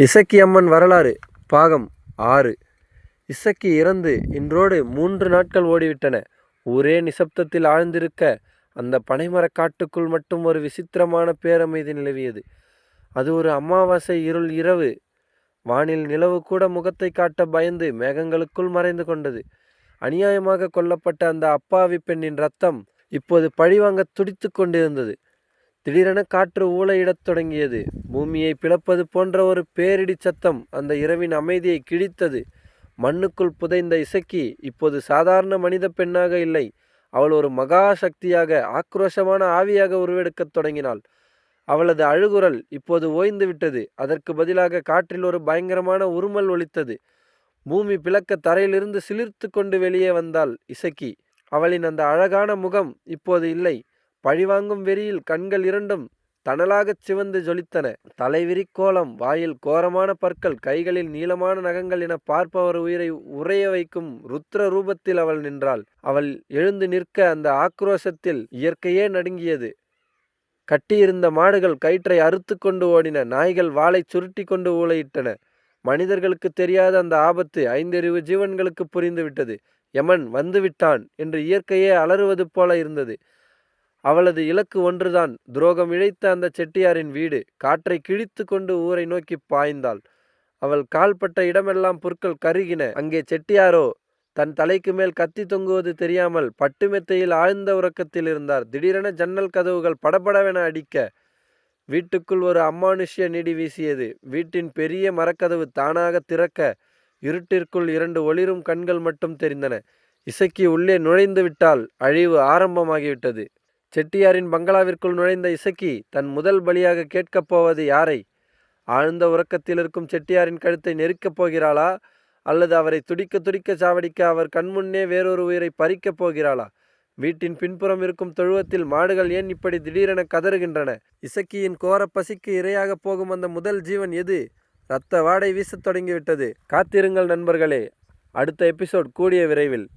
இசக்கி அம்மன் வரலாறு பாகம் ஆறு. இசக்கி இறந்து இன்றோடு மூன்று நாட்கள் ஓடிவிட்டன. ஒரே நிசப்தத்தில் ஆழ்ந்திருக்க அந்த பனைமரக் காட்டுக்குள் மட்டும் ஒரு விசித்திரமான பேரமைதி நிலவியது. அது ஒரு அமாவாசை இருள் இரவு. வானில் நிலவு கூட முகத்தை காட்ட பயந்து மேகங்களுக்குள் மறைந்து கொண்டது. அநியாயமாக கொல்லப்பட்ட அந்த அப்பாவி பெண்ணின் ரத்தம் இப்போது பழிவாங்க துடித்து கொண்டிருந்தது. திடீரென காற்று ஊளையிடத் தொடங்கியது. பூமியை பிளப்பது போன்ற ஒரு பேரிடி சத்தம் அந்த இரவின் அமைதியை கிழித்தது. மண்ணுக்குள் புதைந்த இசக்கி இப்போது சாதாரண மனித பெண்ணாக இல்லை. அவள் ஒரு மகா சக்தியாக ஆக்ரோஷமான ஆவியாக உருவெடுக்கத் தொடங்கினாள். அவளது அழுகுரல் இப்போது ஓய்ந்து விட்டது. அதற்கு பதிலாக காற்றில் ஒரு பயங்கரமான உருமல் ஒலித்தது. பூமி பிளக்க தரையிலிருந்து சிலிர்த்து கொண்டு வெளியே வந்தாள் இசக்கி. அவளின் அந்த அழகான முகம் இப்போது இல்லை. பழிவாங்கும் வெறியில் கண்கள் இரண்டும் தணலாகச் சிவந்து ஜொலித்தன. தலைவிரிக்கோலம் வாயில் கோரமான பற்கள் கைகளில் நீளமான நகங்கள் என பார்ப்பவர் உயிரை உறைய வைக்கும் ருத்ர ரூபத்தில் அவள் நின்றாள். அவள் எழுந்து நிற்க அந்த ஆக்ரோஷத்தில் இயற்கையே நடுங்கியது. கட்டியிருந்த மாடுகள் கயிற்றை அறுத்து கொண்டு ஓடின நாய்கள் வாளை சுருட்டி கொண்டு ஊழையிட்டன மனிதர்களுக்கு தெரியாத அந்த ஆபத்து ஐந்தறிவு ஜீவன்களுக்கு புரிந்துவிட்டது. யமன் வந்துவிட்டான் என்று இயற்கையே அலறுவது போல இருந்தது. அவளது இலக்கு ஒன்றுதான். துரோகம் இழைத்த அந்த செட்டியாரின் வீடு. காற்றை கிழித்து கொண்டு ஊரை நோக்கி பாய்ந்தாள். அவள் கால்பட்ட இடமெல்லாம் புற்கள் கருகின. அங்கே செட்டியாரோ? தன் தலைக்கு மேல் கத்தி தொங்குவது தெரியாமல் பட்டு மெத்தையில் ஆழ்ந்த உறக்கத்தில் இருந்தார். திடீரென ஜன்னல் கதவுகள் படபடவென அடிக்க வீட்டுக்குள் ஒரு அம்மானுஷ்ய நிடி வீசியது. வீட்டின் பெரிய மரக்கதவு தானாக திறக்க இருட்டிற்குள் இரண்டு ஒளிரும் கண்கள் மட்டும் தெரிந்தன. இசைக்கு உள்ளே நுழைந்து விட்டால் அழிவு ஆரம்பமாகிவிட்டது. செட்டியாரின் பங்களாவிற்குள் நுழைந்த இசக்கி தன் முதல் பலியாக கேட்கப் போவது யாரை? ஆழ்ந்த உறக்கத்தில் இருக்கும் செட்டியாரின் கழுத்தை நெருக்கப் போகிறாளா? அல்லது அவரை துடிக்க துடிக்க சாவடிக்க அவர் கண்முன்னே வேறொரு உயிரை பறிக்கப் போகிறாளா? வீட்டின் பின்புறம் இருக்கும் தொழுவத்தில் மாடுகள் ஏன் இப்படி திடீரென கதறுகின்றன? இசக்கியின் கோர பசிக்கு இரையாக போகும் அந்த முதல் ஜீவன் எது? இரத்த வாடை வீசத் தொடங்கிவிட்டது. காத்திருங்கள் நண்பர்களே. அடுத்த எபிசோட் கூடிய விரைவில்.